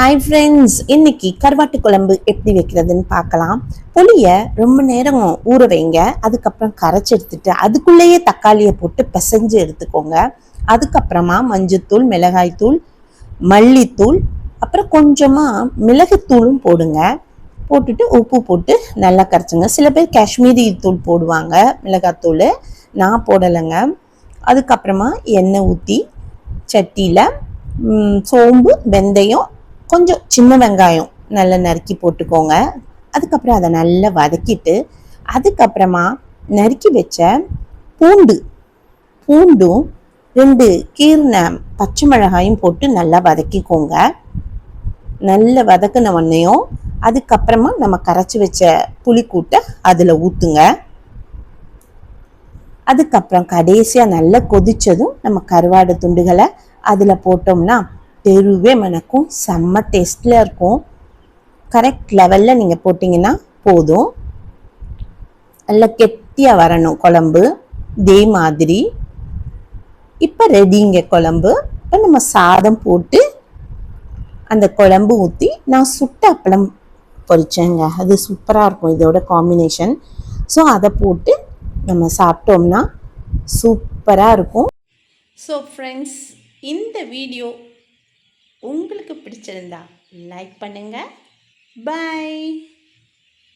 Hi friends இன்னைக்கு கருவாட்டு குழம்பு எப்படி வைக்கிறதுன்னு பார்க்கலாம். புளியை ரொம்ப நேரம் ஊற வைங்க. அதுக்கப்புறம் கரைச்சி எடுத்துட்டு அதுக்குள்ளேயே தக்காளியை போட்டு பிசைஞ்சு எடுத்துக்கோங்க. அதுக்கப்புறமா மஞ்சத்தூள் மிளகாய்த்தூள் மல்லித்தூள் அப்புறம் கொஞ்சமாக மிளகுத்தூளும் போடுங்க. போட்டுட்டு உப்பு போட்டு நல்லா கரைச்சுங்க. சில பேர் காஷ்மீரி தூள் போடுவாங்க மிளகாத்தூள். நான் போடலைங்க. அதுக்கப்புறமா எண்ணெய் ஊற்றி சட்டியில் சோம்பு வெந்தயம் கொஞ்சம் சின்ன வெங்காயம் நல்லா நறுக்கி போட்டுக்கோங்க. அதுக்கப்புறம் அதை நல்லா வதக்கிட்டு அதுக்கப்புறமா நறுக்கி வச்ச பூண்டு பூண்டும் ரெண்டு கீர்ன பச்சை மிளகாயும் போட்டு நல்லா வதக்கிக்கோங்க. நல்லா வதக்கின உடனேயும் அதுக்கப்புறமா நம்ம கரைச்சி வச்ச புளிக்கூட்டை அதில் ஊற்றுங்க அதுக்கப்புறம் கடைசியாக நல்லா கொதித்ததும் நம்ம கருவாடு துண்டுகளை அதில் போட்டோம்னா தெருவே மணக்கும். செம்ம டேஸ்டில் இருக்கும். கரெக்ட் லெவலில் நீங்கள் போட்டிங்கன்னா போதும். நல்லா கெட்டியாக வரணும் குழம்பு. இதே மாதிரி. இப்போ ரெடிங்க குழம்பு. இப்போ நம்ம சாதம் போட்டு அந்த குழம்பு ஊற்றி நான் சுட்ட அப்பளம் பொரிச்சேங்க. அது சூப்பராக இருக்கும். இதோட காம்பினேஷன் ஸோ அதை போட்டு நம்ம சாப்பிட்டோம்னா சூப்பராக இருக்கும். ஸோ ஃப்ரெண்ட்ஸ் இந்த வீடியோ உங்களுக்கு பிடிச்சிருந்தா லைக் பண்ணுங்கள் பை